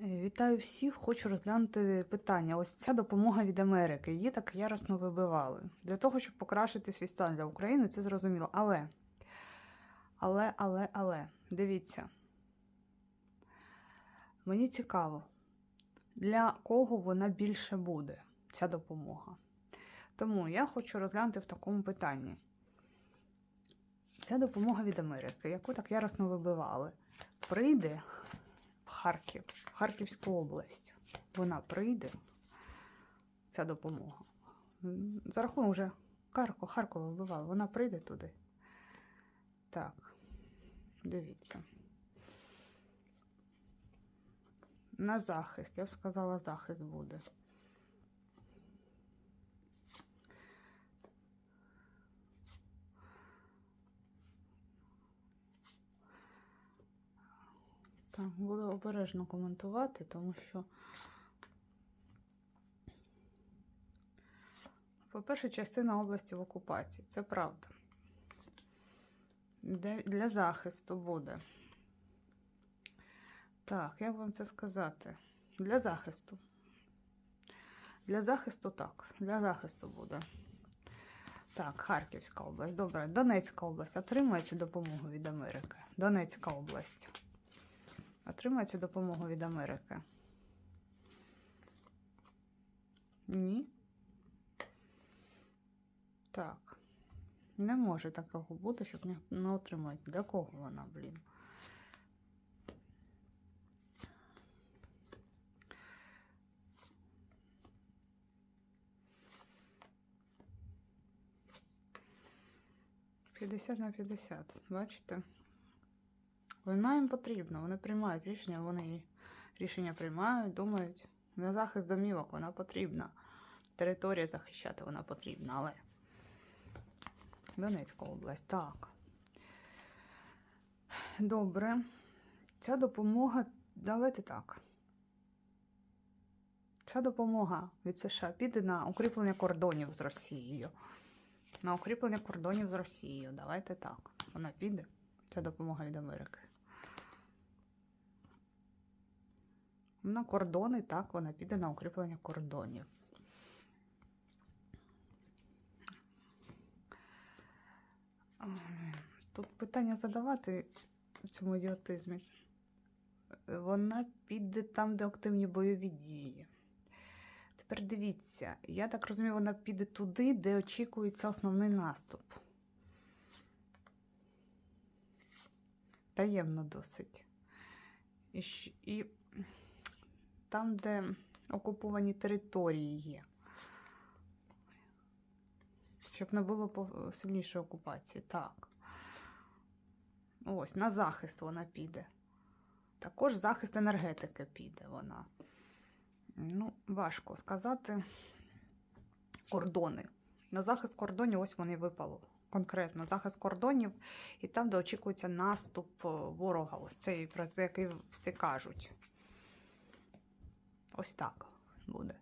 Е, Вітаю всіх! Хочу розглянути питання. Ось ця допомога від Америки. Її так яросно вибивали. Для того, щоб покращити свій стан для України, це зрозуміло. Але, але, але, але, дивіться. Мені цікаво, для кого вона більше буде, ця допомога. Тому я хочу розглянути в такому питанні. Ця допомога від Америки, яку так яросно вибивали, прийде Харків, Харківську область. Вона прийде, ця допомога. За рахунок вже Харко, Харкова вбивала, вона прийде туди. Так, дивіться. На захист, я б сказала, захист буде. Так, буду обережно коментувати, тому що, по-перше, частина області в окупації. Це правда. Для захисту буде. Так, як вам це сказати? Для захисту. Для захисту так. Для захисту буде. Так, Харківська область. Добре, Донецька область отримує цю допомогу від Америки. Донецька область. Отримає цю допомогу від Америки. Ні. Так. Не може такого бути, щоб не, отримати. Для кого вона, блін? П'ятдесят на 50, бачите? Вона їм потрібна, вони приймають рішення, вони рішення приймають, думають. На захист домівок вона потрібна. Територія захищати вона потрібна, але. Донецька область, так. Добре. Ця допомога. Давайте так. Ця допомога від США піде на укріплення кордонів з Росією. На укріплення кордонів з Росією. Давайте так. Вона піде. Ця допомога від Америки. На кордони, так, вона піде на укріплення кордонів. Тут питання задавати в цьому ідіотизмі. Вона піде там, де активні бойові дії. Тепер дивіться, я так розумію, вона піде туди, де очікується основний наступ. Таємно досить. І, і там, де окуповані території є. Щоб не було сильнішої окупації. Так. Ось, на захист вона піде. Також захист енергетики піде вона. Ну, важко сказати. Кордони. На захист кордонів ось вони випало. Конкретно захист кордонів і там, де очікується наступ е, ворога. Ось цей, про це, який всі кажуть. Ось так буде.